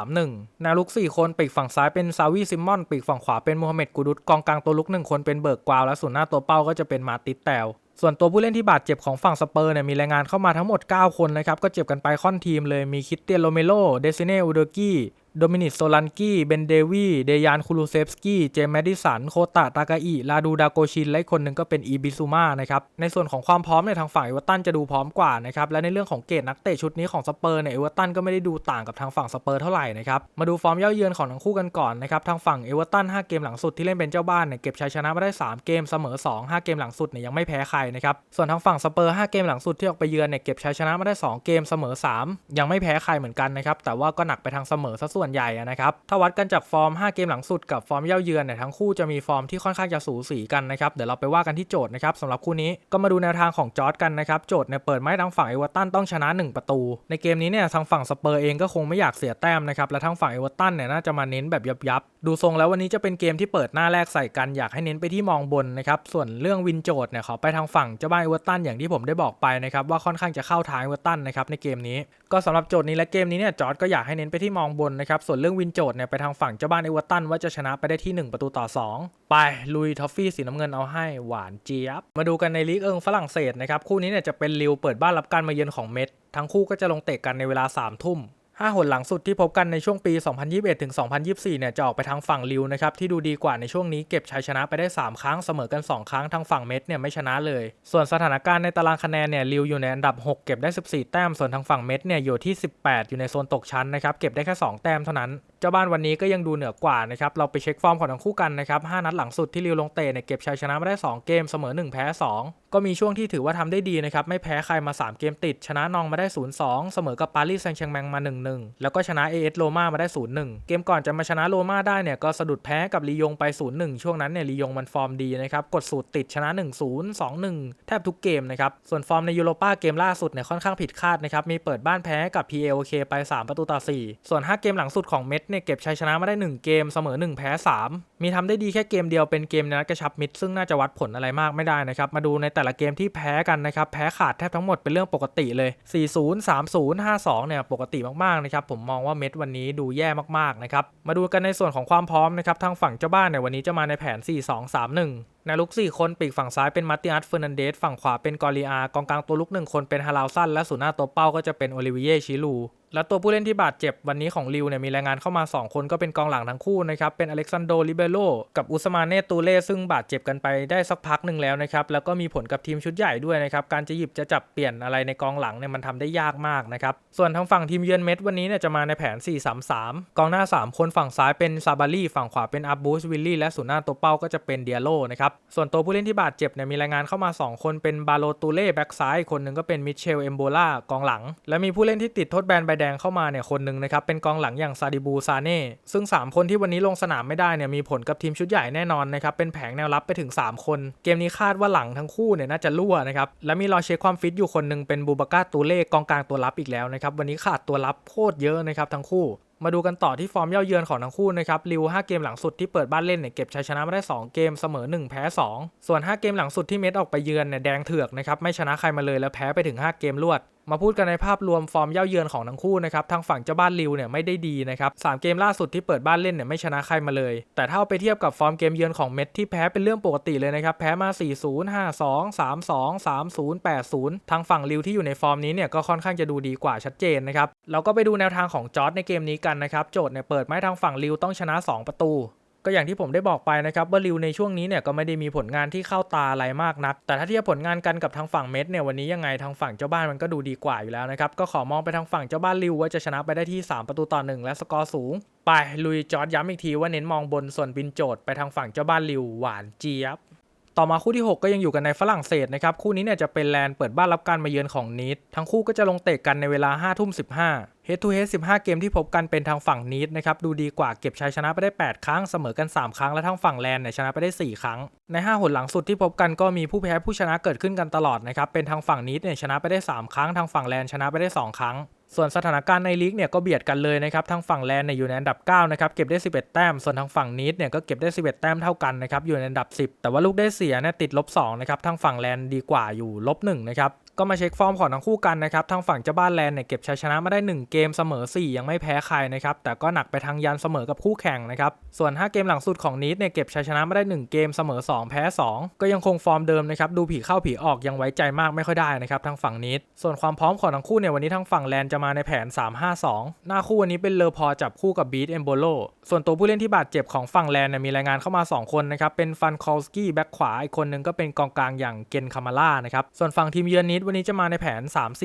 4-2-3-1 แนวลุก 4 คนปีกฝั่งซ้ายเป็นซาวีซิมมอน ปีกฝั่งขวาเป็นมูฮัมเหม็ดกูดุตกองกลางตัวลุก 1 คนเป็นเบิร์กกวาว และส่วนหน้าตัวเป้าก็จะเป็นมาติสแตวส่วนตัวผู้เล่นที่บาดเจ็บของฝั่งสเปอร์เนี่ยมีรายงานเข้ามาทั้งหมด 9 คนนะครับ ก็เจ็บกันไปค่อนทีมเลยมีคิตเตียนโรเมโลเดซิเน่อูเดกี้ โดมินิกโซลันกี้ เบนเดวีเดยานคูลูเซฟสกี้ เจมส์แมดิสัน โคตะ ตากาอิ ลาดูดาโกชิน และคนหนึ่งก็เป็นอีบิซูมานะครับ ในส่วนของความพร้อมในทางฝั่งเอเวอร์ตันจะดูพร้อมกว่านะครับ และในเรื่องของเกรดนักเตะชุดนี้ของสเปอร์เนี่ยเอเวอร์ตันก็ไม่ได้ดูต่างกับทางฝั่งสเปอร์เท่าไหร่นะครับ มาดูฟอร์มเย่าเยือนของทั้งคู่กันก่อนนะครับ ทางฝั่งเอเวอร์ตัน5เกมหลังสุดที่เล่นเป็นเจ้าบ้านเนี่ยเก็บชัยชนะมาได้ 3 เกมเสมอ 2 5 เกมหลังสุดเนี่ยยังไม่แพ้ใครนะครับ ส่วนทางฝั่งสเปอร์ 5 เกมหลังสุดที่ออกไปเยือนเนี่ยเก็บชัยชนะมาได้ 2 เกมเสมอ 3 ยังไม่แพ้ใครเหมือนกันนะครับแต่ว่าก็หนักไปทางเสมอซะส่วนใหญ่นะครับ ถ้าวัดกันจากฟอร์ม 5 เกมหลังสุดกับฟอร์มเย่าเยือนเนี่ยทั้งคู่จะมีฟอร์มที่ค่อนข้างจะสูสีกันนะครับ เดี๋ยวเราไปว่ากันที่โจทย์นะครับสำหรับคู่นี้ก็มาดูแนวทางของจอร์ดกันนะครับ โจทย์เนี่ยเปิดไม้ทางฝั่งเอเวอร์ตันต้องชนะ 1 ประตู ในเกมนี้เนี่ยทางฝั่งสเปอร์เองก็คงไม่อยากเสียแต้มนะครับ และทางฝั่งเอเวอร์ตันเนี่ยน่าจะมาเน้นแบบยับๆดูทรงแล้ววันนี้จะเป็นเกมที่เปิดหน้าแรกใส่กันอยากให้เน้นไปที่มองบนนะครับส่วนเรื่องวินโจทย์เนี่ยขอไปทางฝั่งเจ้าบ้านเอเวอร์ตันอย่างที่ผมได้บอกไปนะครับว่าค่อนข้างจะเข้าทางเอเวอร์ตันนะครับในเกมนี้ ก็สำหรับโจทย์นี้และเกมนี้เนี่ยจอร์ดก็อยากให้เน้นไปที่มองบนนะครับส่วนเรื่องวินโจดเนี่ยไปทางฝั่งเจ้าบ้านเอเวอร์ตันว่าจะชนะไปได้ที่ 1 ประตูต่อ 2 ไปลุยทอฟฟี่สีน้ำเงินเอาให้หวานเจี๊ยบ มาดูกันในลีกเอิงฝรั่งเศสนะครับคู่นี้เนี่ยจะเป็นลิวเปิดบ้านรับการมาเยือนของเม็ดทั้งคู่ก็จะลงเตะกันในเวลา3ทุ่ม ห้าหนหลังสุดที่พบกันในช่วงปี 2021 ถึง 2024 เนี่ยจะออกไปทางฝั่งลิวนะครับที่ดูดีกว่าในช่วงนี้เก็บชัยชนะไปได้ 3 ครั้งเสมอกัน 2 ครั้งทางฝั่งเม็ดเนี่ยไม่ชนะเลย ส่วนสถานการณ์ในตารางคะแนนเนี่ยลิวอยู่ในอันดับ 6 เก็บได้ 14 แต้ม ส่วนทางฝั่งเม็ดเนี่ยอยู่ที่ 18 อยู่ในโซนตกชั้นนะครับเก็บได้แค่ 2 แต้มเท่านั้นเจ้าบ้านวันนี้ก็ยังดูเหนือกว่านะครับ เราไปเช็คฟอร์มของทั้งคู่กันนะครับ 5 นัดหลังสุดที่ลิวลงเตะเนี่ยเก็บชัยชนะมาได้ 2 เกมเสมอ 1 แพ้ 2 ก็มีช่วงที่ถือว่าทำได้ดีนะครับ ไม่แพ้ใครมา 3 เกมติด ชนะนองมาได้ 0-2 เสมอกับปารีสแซงต์แชร์แมงมา 1-1 แล้วก็ชนะ AS โรม่ามาได้ 0-1 เกมก่อนจะมาชนะโรม่าได้เนี่ยก็สะดุดแพ้กับลียงไป 0-1 ช่วงนั้นเนี่ยลียงมันฟอร์มดีนะครับ กดสูตรติดชนะ 1-0 2-1 แทบทุกเกมนะครับ ส่วนฟอร์มในยูโรป้าเกมล่าสุดเนี่ยค่อนข้างผิดคาดนะครับ มีเปิดบ้านแพ้กับ PLK ไป 3 ประตูต่อ 4 ส่วน 5 เกมหลังสุดของเม็ดเนี่ยเก็บชัยชนะมาได้ 1 เกมเสมอ 1 แพ้ 3 มีทำได้ดีแค่เกมเดียวเป็นเกมนัดกระชับมิดซึ่งน่าจะวัดผลอะไรมากไม่ได้นะครับมาดูในแต่ละเกมที่แพ้กันนะครับแพ้ขาดแทบทั้งหมดเป็นเรื่องปกติเลย 40 30 52 เนี่ยปกติมากๆนะครับผมมองว่าเม็ดวันนี้ดูแย่มากๆนะครับมาดูกันในส่วนของความพร้อมนะครับทางฝั่งเจ้าบ้านเนี่ยวันนี้จะมาในแผน 4-2-3-1ในลุก 4 คนปีกฝั่งซ้ายเป็นมาติอัสเฟอร์นันเดสฝั่งขวาเป็นกอริอา กองกลางตัวลุก 1 คนเป็นฮาลาวซันและศูนย์หน้าตัวเป้าก็จะเป็นโอลิเวียชิลู และตัวผู้เล่นที่บาดเจ็บวันนี้ของลิวเนี่ยมีรายงานเข้ามา 2 คนก็เป็นกองหลังทั้งคู่นะครับ เป็นอเล็กซานโดลิเบโรกับอุสมาเนตูเล่ซึ่งบาดเจ็บกันไปได้สักพักหนึ่งแล้วนะครับ แล้วก็มีผลกับทีมชุดใหญ่ด้วยนะครับ การจะหยิบจะจับเปลี่ยนอะไรในกองหลังเนี่ยมันทำได้ยากมากนะครับ ส่วนทางฝั่งทีมเยือนเม็ดวันนี้เนี่ยจะมาในแผน 4-3-3 กองหน้า 3 คนฝั่งซ้ายเป็นซาบารีฝั่งขวาเป็นอับบูสวิลลี่และศูนย์หน้าตัวเป้าก็จะเป็นเดียโลนะครับส่วนตัวผู้เล่นที่บาดเจ็บเนี่ยมีรายงานเข้ามา 2 คนเป็นบาโลตูเล่แบ็กซ้ายคนหนึ่งก็เป็นมิเชลเอมโบลากองหลัง และมีผู้เล่นที่ติดทษแบนใบแดงเข้ามาเนี่ยคนหนึ่งนะครับเป็นกองหลังอย่างซาดิบูซาเน่ซึ่ง 3 คนที่วันนี้ลงสนามไม่ได้เนี่ยมีผลกับทีมชุดใหญ่แน่นอนนะครับเป็นแผงแนวรับไปถึง 3 คน เกมนี้คาดว่าหลังทั้งคู่เนี่ยน่าจะรั่วนะครับและมีรอเช็คความฟิตอยู่คนหนึ่งเป็นบูบาก้าตูเล่กองกลางตัวรับอีกแล้วนะครับวันนี้ขาดตัวรับโคตรเยอะนะครับทั้งคู่มาดูกันต่อที่ฟอร์มเย่าเยือนของทั้งคู่นะครับลิว 5 เกมหลังสุดที่เปิดบ้านเล่นเนี่ยเก็บชัยชนะมาได้ 2 เกมเสมอ 1 แพ้ 2 ส่วน 5 เกมหลังสุดที่เม็ดออกไปเยือนเนี่ยแดงเถือกนะครับไม่ชนะใครมาเลยแล้วแพ้ไปถึง 5 เกมรวด มาพูดกันในภาพรวมฟอร์มเย่าเยือนของทั้งคู่นะครับทางฝั่งเจ้าบ้านลิวเนี่ยไม่ได้ดีนะครับสามเกมล่าสุดที่เปิดบ้านเล่นเนี่ยไม่ชนะใครมาเลย แต่ถ้าเอาไปเทียบกับฟอร์มเกมเยือนของเม็ดที่แพ้เป็นเรื่องปกติเลยนะครับแพ้มา 40 52 32 30 80 ทางฝั่งลิวที่อยู่ในฟอร์มนี้เนี่ยก็ค่อนข้างจะดูดีกว่าชัดเจนนะครับเราก็ไปดูแนวทางของจอร์ดในเกมนี้กันนะครับโจทย์เนี่ยเปิดไม้ทางฝั่งลิวต้องชนะ 2 ประตู ก็อย่างที่ผมได้บอกไปนะครับว่าริวในช่วงนี้เนี่ยก็ไม่ได้มีผลงานที่เข้าตาอะไรมากนัก แต่ถ้าเทียบผลงานกันกับทางฝั่งเม็ดเนี่ยวันนี้ยังไงทางฝั่งเจ้าบ้านมันก็ดูดีกว่าอยู่แล้วนะครับก็ขอมองไปทางฝั่งเจ้าบ้านริวว่าจะชนะไปได้ที่ 3 ประตูต่อ1และสกอร์สูง ไปลุยจอร์ดย้ำอีกทีว่าเน้นมองบนส่วนบินโจทย์ไปทางฝั่งเจ้าบ้านริวหวานเจี๊ยบ ต่อมาคู่ที่ 6 ก็ยังอยู่กันในฝรั่งเศสนะครับ คู่นี้เนี่ยจะเป็นแลนเปิดบ้านรับการมาเยือนของนีดทั้งคู่ก็จะลงเตะกันในเวลา5ทุ่ม15 Head to Head 15 เกมที่พบกันเป็นทางฝั่งนีดนะครับดูดีกว่าเก็บชัยชนะไปได้ 8 ครั้งเสมอกัน 3 ครั้งและทางฝั่งแลนเนี่ยชนะไปได้ 4 ครั้ง ใน 5 หนหลังสุดที่พบกันก็มีผู้แพ้ผู้ชนะเกิดขึ้นกันตลอดนะครับเป็นทางฝั่งนีดเนี่ยชนะไปได้ 3 ครั้งทางฝั่งแลนชนะไปได้ 2 ครั้ง ส่วนสถานการณ์ในลีกเนี่ยก็เบียดกันเลยนะครับทางฝั่งแลนด์เนี่ยอยู่ในอันดับ9นะครับเก็บได้ 11 แต้ม ส่วนทางฝั่งนีดเนี่ยก็เก็บได้ 11 แต้มเท่ากันนะครับอยู่ในอันดับ 10 แต่ว่าลูกได้เสียเนี่ยติดลบ2นะครับทางฝั่งแลนด์ดีกว่าอยู่ลบ1นะครับ ก็มาเช็คฟอร์มของทั้งคู่กันนะครับทางฝั่งเจ้าบ้านแลนด์เนี่ยเก็บชัยชนะมาได้ 1 เกมเสมอ 4 ยังไม่แพ้ใครนะครับแต่ก็หนักไปทางยันเสมอกับคู่แข่งนะครับส่วน 5 เกมหลังสุดของนีทเนี่ยเก็บชัยชนะมาได้ 1 เกมเสมอ 2 แพ้ 2 ก็ยังคงฟอร์มเดิมนะครับดูผีเข้าผีออกยังไว้ใจมากไม่ค่อยได้นะครับทางฝั่งนีทส่วนความพร้อมของทั้งคู่เนี่ยวันนี้ทางฝั่งแลนด์จะมาในแผน 3-5-2 หน้าคู่วันนี้เป็นเลอพอจับคู่กับบีทเอมโบโลส่วนตัวผู้เล่นที่บาดเจ็บของฝั่งแลนด์เนี่ยมีรายงานเข้ามา 2 คนนะครับเป็นฟันคอลสกี้แบ็คขวาอีกคนนึงก็เป็นกองกลางอย่างเกนคามาล่านะครับส่วนฝั่งทีมเยือนนิดวันนี้จะมาในแผน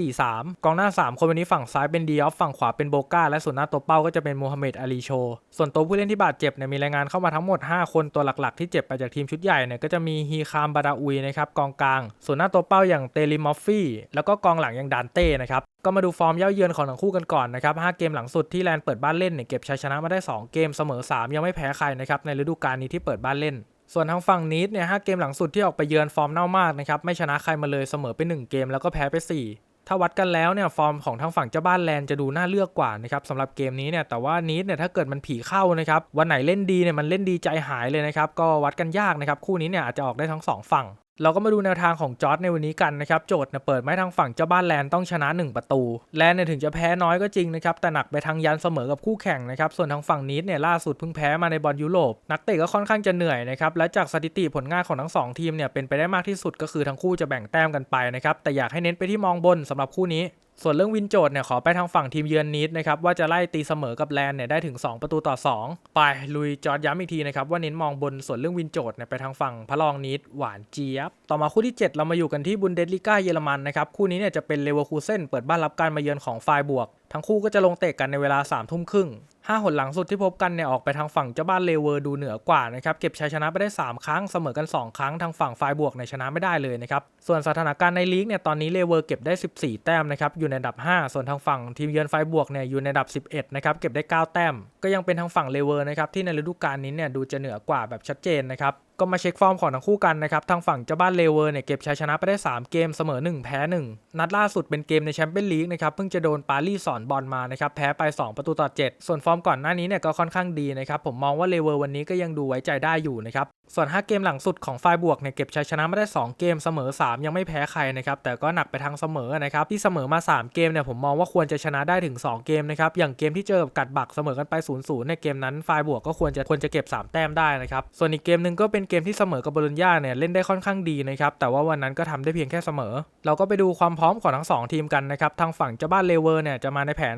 3-4-3 กองหน้า 3 คนวันนี้ฝั่งซ้ายเป็นดีออฟฝั่งขวาเป็นโบกาและส่วนหน้าตัวเป้าก็จะเป็นโมฮัมเหม็ดอาลีโช ส่วนตัวผู้เล่นที่บาดเจ็บเนี่ยมีรายงานเข้ามาทั้งหมด 5 คนตัวหลักๆ ที่เจ็บไปจากทีมชุดใหญ่เนี่ยก็จะมีฮีคามบาดาอุยนะครับกองกลาง ส่วนหน้าตัวเป้าอย่างเตลิมอฟฟี่แล้วก็กองหลังอย่างดานเต้นะครับก็มาดูฟอร์มเย่าเยือนของทั้งคู่กันก่อนนะครับ5เกมหลังสุดที่แลนเปิดบ้านเล่นเนี่ยเก็บชัยชนะมาได้ 2 เกมเสมอ 3 ยังไม่แพ้ใครนะครับในฤดูกาลนี้ที่เปิดบ้านเล่น ส่วนทางฝั่งนีดเนี่ยหเกมหลังสุดที่ออกไปเยือนฟอร์มเน่ามากนะครับไม่ชนะใครมาเลยเสมอไป 1 เกมแล้วก็แพ้ไป 4 ถ้าวัดกันแล้วเนี่ยฟอร์มของทางฝั่งเจ้าบ้านแลนจะดูน่าเลือกกว่านะครับสำหรับเกมนี้เนี่ยแต่ว่านีดเนี่ยถ้าเกิดมันผีเข้านะครับวันไหนเล่นดีเนี่ยมันเล่นดีใจหายเลยนะครับก็วัดกันยากนะครับคู่นี้เนี่ยอาจจะออกได้ทั้งสองฝั่ง เราก็มาดูแนวทางของจอร์ดในวันนี้กันนะครับ โจทย์เนี่ยเปิดไม้ทางฝั่งเจ้าบ้านแลนต้องชนะ 1 ประตู แลนเนี่ยถึงจะแพ้น้อยก็จริงนะครับ แต่หนักไปทางยันเสมอกับคู่แข่งนะครับ ส่วนทางฝั่งนีดเนี่ยล่าสุดเพิ่งแพ้มาในบอลยุโรป นักเตะก็ค่อนข้างจะเหนื่อยนะครับ และจากสถิติผลงานของทั้งสองทีมเนี่ยเป็นไปได้มากที่สุดก็คือทั้งคู่จะแบ่งแต้มกันไปนะครับ แต่อยากให้เน้นไปที่มองบนสำหรับคู่นี้ส่วนเรื่องวินโจดเนี่ยขอไปทางฝั่งทีมเยือนนิดนะครับว่าจะไล่ตีเสมอกับแลนเนี่ยได้ถึง 2 ประตูต่อ 2 ไปลุยจอดย้ำอีกทีนะครับว่าเน้นมองบนส่วนเรื่องวินโจดเนี่ยไปทางฝั่งพระรองนิดหวานเจี๊ยบ ต่อมาคู่ที่ 7 เรามาอยู่กันที่บุนเดสลิก้าเยอรมันนะครับคู่นี้เนี่ยจะเป็นเลเวอร์คูเซนเปิดบ้านรับการมาเยือนของไฟบวก ทั้งคู่ก็จะลงเตะกันในเวลา3ามทุ่มครึ่ง ห้าหนหลังสุดที่พบกันเนี่ยออกไปทางฝั่งเจ้าบ้านเลเวอร์ดูเหนือกว่านะครับเก็บชัยชนะไปได้ 3 ครั้งเสมอกัน 2 ครั้งทางฝั่งไฟบวกในชนะไม่ได้เลยนะครับส่วนสถานการณ์ในลีกเนี่ยตอนนี้เลเวอร์เก็บได้ 14 แต้มนะครับอยู่ในอันดับ 5 ส่วนทางฝั่งทีมเยือนไฟบวกเนี่ยอยู่ในอันดับ 11นะครับเก็บได้ 9 แต้ม ก็ยังเป็นทางฝั่งเลเวอร์นะครับที่ในฤดูกาลนี้เนี่ยดูจะเหนือกว่าแบบชัดเจนนะครับ ก็มาเช็คฟอร์มของทั้งคู่กันนะครับ ทางฝั่งเจ้าบ้านเลเวอร์เนี่ยเก็บชัยชนะไปได้ 3 เกมเสมอ 1 แพ้ 1 นัดล่าสุดเป็นเกมในแชมเปี้ยนลีกนะครับ เพิ่งจะโดนปารีสสอนบอลมานะครับ แพ้ไป 2 ประตูต่อ 7 ส่วนฟอร์มก่อนหน้านี้เนี่ยก็ค่อนข้างดีนะครับ ผมมองว่าเลเวอร์วันนี้ก็ยังดูไว้ใจได้อยู่นะครับ ส่วน 5 เกมหลังสุดของไฟบวกเนี่ยเก็บชัยชนะมาได้ 2 เกมเสมอ 3 ยังไม่แพ้ใครนะครับ แต่ก็หนักไปทางเสมอนะครับที่เสมอมา 3 เกมเนี่ยผมมองว่าควรจะชนะได้ถึง 2 เกมนะครับอย่างเกมที่เจอกับกัดบักเสมอกันไป0-0ในเกมนั้นไฟบวกก็ควรจะควรจะเก็บ 3 แต้มได้นะครับส่วนอีกเกมหนึ่งก็เป็นเกมที่เสมอกับบอลญญาเนี่ยเล่นได้ค่อนข้างดีนะครับแต่ว่าวันนั้นก็ทำได้เพียงแค่เสมอ เราก็ไปดูความพร้อมของทั้ง 2 ทีมกันนะครับทางฝั่งเจ้าบ้านเลเวอร์เนี่ยจะมาในแผน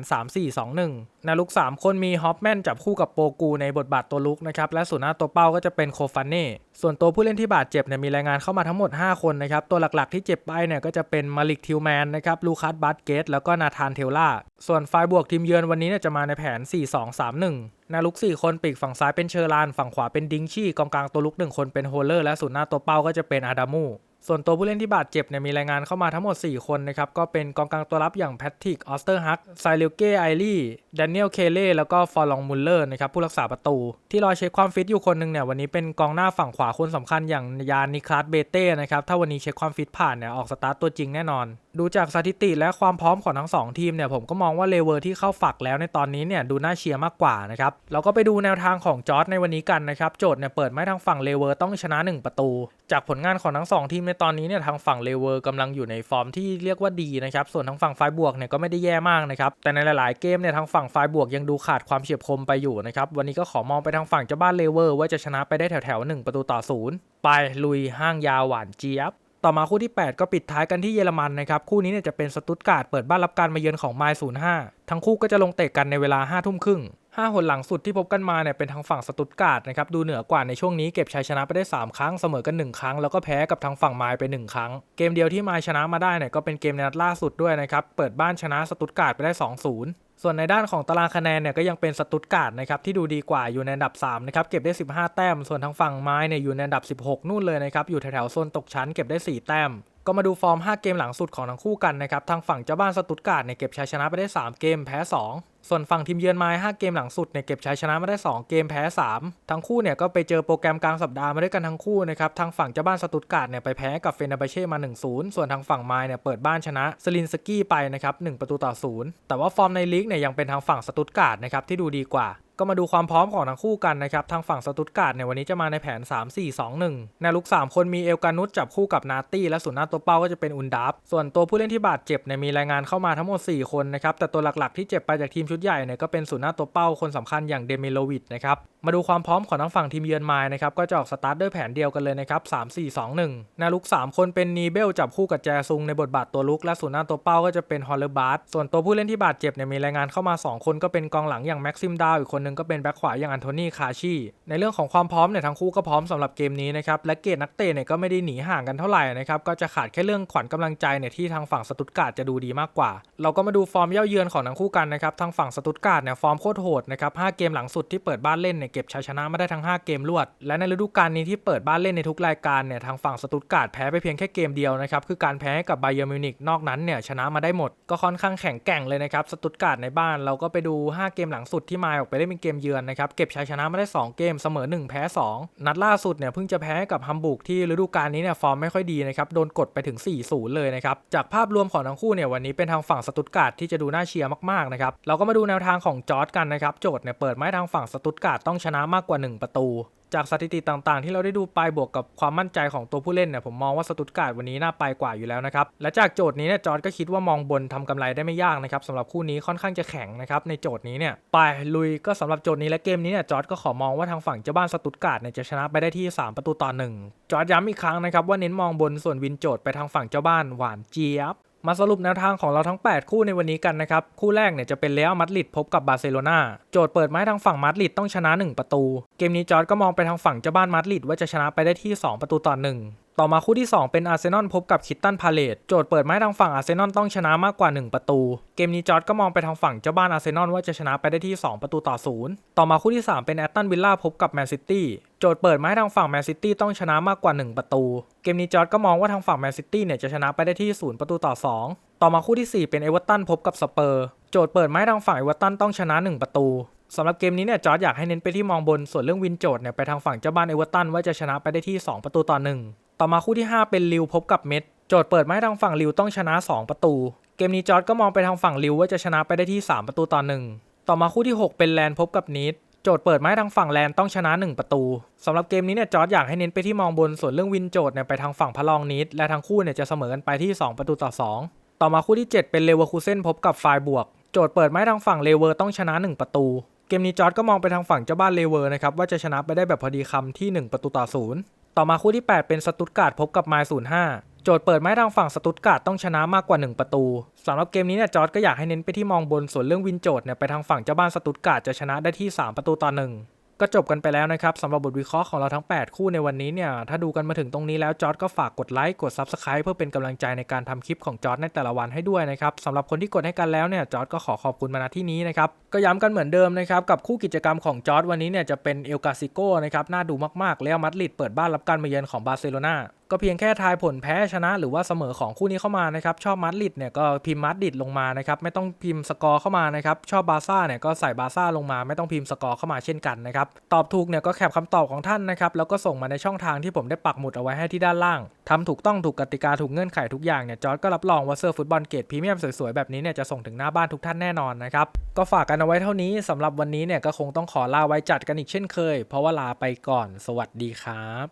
3-4-2-1 นาลุก 3 คนมีฮอปแมนจับคู่กับโปกูในบทบาทตัวลุกนะครับและส่วนหน้าตัวเป้าก็จะเป็นโคฟันเน่ส่วนตัวผู้เล่นที่บาดเจ็บเนี่ยมีรายงานเข้ามาทั้งหมด 5 คนนะครับตัวหลักๆที่เจ็บไปเนี่ยก็จะเป็นมาลิกทิวแมนนะครับลูคัสบัตเกตแล้วก็นาธานเทลล่าส่วนไฟบวกทีมเยือนวันนี้เนี่ยจะมาในแผน 4-2-3-1 นาลุก 4 คนปีกฝั่งซ้ายเป็นเชอร์ลาน ฝั่งขวาเป็นดิงชี่กองกลางตัวลุก 1 คนเป็นโฮเลอร์และศูนย์หน้าตัวเป้าก็จะเป็นอาดามูส่วนตัวผู้เล่นที่บาดเจ็บเนี่ยมีรายงานเข้ามาทั้งหมด 4 คนนะครับ ก็เป็นกองกลางตัวรับอย่างแพทริก ออสเตอร์ฮักไซเลเก้ไอรี่แดเนียลเคเล่แล้วก็ฟอร์ลองมุลเลอร์นะครับผู้รักษาประตู ที่รอเช็คความฟิตอยู่คนหนึ่งเนี่ยวันนี้เป็นกองหน้าฝั่งขวาคนสำคัญอย่างยานนิคลาสเบเต้นะครับถ้าวันนี้เช็คความฟิตผ่านเนี่ยออกสตาร์ตตัวจริงแน่นอน ดูจากสถิติและความพร้อมของทั้ง 2 ทีมเนี่ยผมก็มองว่าเลเวอร์ที่เข้าฝักแล้วในตอนนี้เนี่ยดูน่าเชียร์มากกว่านะครับเราก็ไปดูแนวทางของจอร์ดในวันนี้กันนะครับโจทย์เนี่ยเปิดไม้ทางฝั่งเลเวอร์ต้องชนะ 1 ประตู จากผลงานของทั้ง 2 ทีมในตอนนี้เนี่ยทางฝั่งเลเวอร์กำลังอยู่ในฟอร์มที่เรียกว่าดีนะครับส่วนทางฝั่งไฟบวกเนี่ยก็ไม่ได้แย่มากนะครับแต่ในหลาย ๆ เกมเนี่ยทางฝั่งไฟบวกยังดูขาดความเฉียบคมไปอยู่นะครับวันนี้ก็ขอมองไปทางฝั่งเจ้าบ้านเลเวอร์ว่าจะชนะไปได้แถวๆ1ประตูต่อศูนย์ไปลุยห้างยาวหวานเจี๊ยบ ต่อมาคู่ที่ 8 ก็ปิดท้ายกันที่เยอรมันนะครับ คู่นี้เนี่ยจะเป็นสตุตการ์ดเปิดบ้านรับการมาเยือนของไมล์05 ทั้งคู่ก็จะลงเตะกันในเวลา5ทุ่มครึ่ง ห้าหนหลังสุดที่พบกันมาเนี่ยเป็นทางฝั่งสตุตการ์ดนะครับดูเหนือกว่าในช่วงนี้เก็บชัยชนะไปได้ 3 ครั้งเสมอกัน 1 ครั้ง แล้วก็แพ้กับทางฝั่งไมล์ไป 1 ครั้ง เกมเดียวที่ไมล์ชนะมาได้เนี่ยก็เป็นเกมในนัดล่าสุดด้วยนะครับเปิดบ้านชนะสตุตการ์ดไปได้ 2-0ส่วนในด้านของตารางคะแนนเนี่ยก็ยังเป็นสตุตการ์ดนะครับที่ดูดีกว่าอยู่ในอันดับ3นะครับเก็บได้ 15 แต้ม ส่วนทางฝั่งไม้เนี่ยอยู่ในอันดับ 16 นู่นเลยนะครับอยู่แถวๆโซนตกชั้นเก็บได้ 4 แต้ม ก็มาดูฟอร์ม 5 เกมหลังสุดของทั้งคู่กันนะครับ ทางฝั่งเจ้าบ้านสตุตการ์ดเนี่ยเก็บชัยชนะไปได้ 3 เกมแพ้ 2 ส่วนฝั่งทีมเยือนไม้5เกมหลังสุดเนี่ยเก็บชัยชนะมาได้ 2 เกมแพ้ 3 ทั้งคู่เนี่ยก็ไปเจอโปรแกรมกลางสัปดาห์มาด้วยกันทั้งคู่นะครับ ทางฝั่งเจ้าบ้านสตุตการ์ดเนี่ยไปแพ้กับเฟเนอร์เบเช่มา 1-0 ส่วนทางฝั่งไม้เนี่ยเปิดบ้านชนะสลินสกี้ไปนะครับ1ประตูต่อ0แต่ว่าฟอร์มในลีกเนี่ยยังเป็นทางฝั่งสตุตการ์ดนะครับที่ดูดีกว่า ก็มาดูความพร้อมของทั้งคู่กันนะครับ ทางฝั่งสตุตการ์ดเนี่ยวันนี้จะมาในแผน 3-4-2-1 แนวลุก 3 คนมีเอลกานุสจับคู่กับนาตี้และส่วนหน้าตัวเป้าก็จะเป็นอุนดับส่วนตัวผู้เล่นที่บาดเจ็บเนี่ยมีรายงานเข้ามาทั้งหมด 4 คนนะครับ แต่ตัวหลักๆที่เจ็บไปจากทีมชุดใหญ่เนี่ยก็เป็นส่วนหน้าตัวเป้าคนสำคัญอย่างเดมิโลวิดนะครับมาดูความพร้อมของทั้งฝั่งทีมเยือนมายนะครับก็จะออกสตาร์ทด้วยแผนเดียวกันเลยนะครับ3-4-2-1 แนวลุก 3 คนเป็นนีเบลจับคู่กับแจซุงในบทบาทตัวลุกและส่วนหน้าตัวเป้าก็จะเป็นฮอลเลอร์บาร์ส่วนตัวผู้เล่นที่บาดเจ็บเนี่ยมีรายงานเข้ามา 2 คนก็เป็นกองหลังอย่างแม็กซิมดาวอีกคนนึงก็เป็นแบ็คขวาอย่างอันโทนีคาชีในเรื่องของความพร้อมเนี่ยทั้งคู่ก็พร้อมสำหรับเกมนี้นะครับและเกรดนักเตะเนี่ยก็ไม่ได้หนีห่างกันเท่าไหร่นะครับก็จะขาดแค่เรื่องขวัญกำลังใจเนี่ยที่ทางฝั่งสตุตการ์ดจะดูดีมากกว่า เราก็มาดูฟอร์มเย่าเยือนของทั้งคู่กันนะครับทางฝั่งสตุตการ์ดเนี่ยฟอร์มโคตรโหดนะครับ5เกมหลังสุดที่เปิดบ้านเล่นเนี่ยเก็บชัยชนะมาได้ทั้ง 5 เกมรวด และในฤดูกาลนี้ที่เปิดบ้านเล่นในทุกรายการเนี่ยทางฝั่งสตุตการ์ดแพ้ไปเพียงแค่เกมเดียวนะครับคือการแพ้กับไบเยอร์มิวนิกนอกนั้นเนี่ยชนะมาได้หมด ก็ค่อนข้างแข็งแกร่งเลยนะครับสตุตการ์ดในบ้านเราก็ไปดู 5 เกมหลังสุดที่มาออกไปเล่นเป็นเกมเยือนนะครับ เก็บชัยชนะมาได้ 2 เกมเสมอ 1 แพ้ 2 นัดล่าสุดเนี่ยเพิ่งจะแพ้กับฮัมบูร์กที่ฤดูกาลนี้เนี่ยฟอร์มไม่ค่อยดีนะครับโดนกดไปถึง 4-0 เลยนะครับ จากภาพรวมของทั้งคู่เนี่ยวันนี้เป็นทางฝั่งสตุตการ์ดที่จะดูน่าเชียร์มากๆนะครับเราก็มาดูแนวทางของจอร์ดกันนะครับโจทย์เนี่ยเปิดไม้ทางฝั่งสตุตการ์ดต้องชนะมากกว่า 1 ประตู จากสถิติต่างๆ ที่เราได้ดูไปบวกกับความมั่นใจของตัวผู้เล่นเนี่ยผมมองว่าสตุตการ์ดวันนี้น่าไปกว่าอยู่แล้วนะครับและจากโจทย์นี้เนี่ยจอร์ดก็คิดว่ามองบนทำกำไรได้ไม่ยากนะครับสำหรับคู่นี้ค่อนข้างจะแข็งนะครับในโจทย์นี้เนี่ยไปลุยก็สำหรับโจทย์นี้และเกมนี้เนี่ยจอร์ดก็ขอมองว่าทางฝั่งเจ้าบ้านสตุตการ์ดเนี่ยจะชนะไปได้ที่ 3 ประตูต่อ1จอร์ดย้ำอีกครั้งนะครับว่าเน้นมองบนส่วนวินโจทย์ไปทางฝั่งเจ้าบ้านหวานเจี๊ยบ มาสรุปแนวทางของเราทั้ง 8 คู่ในวันนี้กันนะครับ คู่แรกเนี่ยจะเป็นเรอัลมาดริดพบกับบาร์เซโลนาโจทย์เปิดมาให้ทางฝั่งมาดริดต้องชนะ 1 ประตู เกมนี้จอร์ดก็มองไปทางฝั่งเจ้าบ้านมาดริดว่าจะชนะไปได้ที่ 2 ประตูต่อ1 ต่อมาคู่ที่ 2 เป็นอาร์เซนอลพบกับคิตตันพาเลตโจทย์เปิดไม้ทางฝั่งอาร์เซนอลต้องชนะมากกว่า 1 ประตู เกมนี้จอร์ดก็มองไปทางฝั่งเจ้าบ้านอาร์เซนอลว่าจะชนะไปได้ที่ 2 ประตูต่อศูนย์ต่อมาคู่ที่ 3 เป็นแอตตันวิลล่าพบกับแมนซิตี้โจทย์เปิดไม้ทางฝั่งแมนซิตี้ต้องชนะมากกว่า 1 ประตู เกมนี้จอร์ดก็มองว่าทางฝั่งแมนซิตี้เนี่ยจะชนะไปได้ที่ 0 ประตูต่อ 2 ต่อมาคู่ที่ 4 เป็นเอเวอร์ตันพบกับสเปอร์โจทย์เปิดไม้ทางฝั่งเอเวอร์ตันต้องชนะ 1 ประตูสำหรับเกมนี้เนี่ยจอร์ดอยากให้เน้นไปที่มองบนส่วนเรื่องวินโจทย์เนี่ยไปทางฝั่งเจ้าบ้านเอเวอร์ตันว่าจะชนะไปได้ที่ 2 ประตูต่อ 1 ต่อมาคู่ที่ 5 เป็นลิวพบกับเม็ดโจทย์เปิดมาให้ทางฝั่งลิวต้องชนะ 2 ประตู เกมนี้จอร์ดก็มองไปทางฝั่งลิวว่าจะชนะไปได้ที่ 3 ประตูต่อ1ต่อมาคู่ที่ 6 เป็นแลนพบกับนีดโจทย์เปิดมาให้ทางฝั่งแลนต้องชนะ 1 ประตูสำหรับเกมนี้เนี่ยจอร์ดอยากให้เน้นไปที่มองบนส่วนเรื่องวินโจทย์เนี่ยไปทางฝั่งพะลองนีดและทั้งคู่เนี่ยจะเสมอกันไปที่ 2 ประตูต่อ 2 ต่อมาคู่ที่ 7 เป็นเลเวอร์คูเซนพบกับไฟบวก โจทย์เปิดมาให้ทางฝั่งเลเวอร์ต้องชนะ 1 ประตู เกมนี้จอร์ดก็มองไปทางฝั่งเจ้าบ้านเลเวอร์นะครับว่าจะชนะไปได้แบบพอดีคำที่ 1 ประตูต่อศูนย์ ต่อมาคู่ที่ 8 เป็นสตุตการ์ดพบกับไมล์ศูนย์ห้าโจทย์เปิดไม้ทางฝั่งสตุตการ์ดต้องชนะมากกว่า 1 ประตูสำหรับเกมนี้เนี่ยจอร์ดก็อยากให้เน้นไปที่มองบนส่วนเรื่องวินโจทย์เนี่ยไปทางฝั่งเจ้าบ้านสตุตการ์ดจะชนะได้ที่ 3 ประตูต่อหนึ่ง ก็จบกันไปแล้วนะครับสำหรับบทวิเคราะห์ของเราทั้ง 8 คู่ในวันนี้เนี่ย ถ้าดูกันมาถึงตรงนี้แล้วจอร์ดก็ฝากกดไลค์กด Subscribe เพื่อเป็นกำลังใจในการทำคลิปของจอร์ดในแต่ละวันให้ด้วยนะครับสำหรับคนที่กดให้กันแล้วเนี่ยจอร์ดก็ขอขอบคุณมาณที่นี้นะครับก็ย้ำกันเหมือนเดิมนะครับกับคู่กิจกรรมของจอร์ดวันนี้เนี่ยจะเป็นเอลกาซิโกนะครับน่าดูมากๆแล้วมัดริดเปิดบ้านรับการมาเยือนของบาร์เซโลนาก็เพียงแค่ทายผลแพ้ชนะหรือว่าเสมอของคู่นี้เข้ามานะครับชอบมัดริดเนี่ยก็พิมพ์มัดริดลงมานะครับไม่ต้องพิมพ์สกอร์เข้ามานะครับชอบบาซ่าเนี่ยก็ใส่บาซ่าลงมา ไม่ต้องพิมพ์สกอร์เข้ามาเช่นกันนะครับตอบถูกเนี่ยก็แคปคำตอบของท่านนะครับแล้วก็ส่งมาในช่องทางที่ผมได้ปักหมุดเอาไว้ให้ที่ด้านล่างทำถูกต้องถูกกติกาถูกเงื่อนไขทุกอย่างเนี่ยจอร์ดก็รับรองว่าเสื้อฟุตบอลเกรดพรีเมียมสวยๆแบบนี้เนี่ยจะส่งถึงหน้าบ้านทุกท่านแน่นอนนะครับก็ฝากกันเอาไว้เท่านี้สำหรับวันนี้เนี่ยก็คงต้องขอลาไว้จัดกันอีกเช่นเคย เพราะว่าลาไปก่อน สวัสดีครับ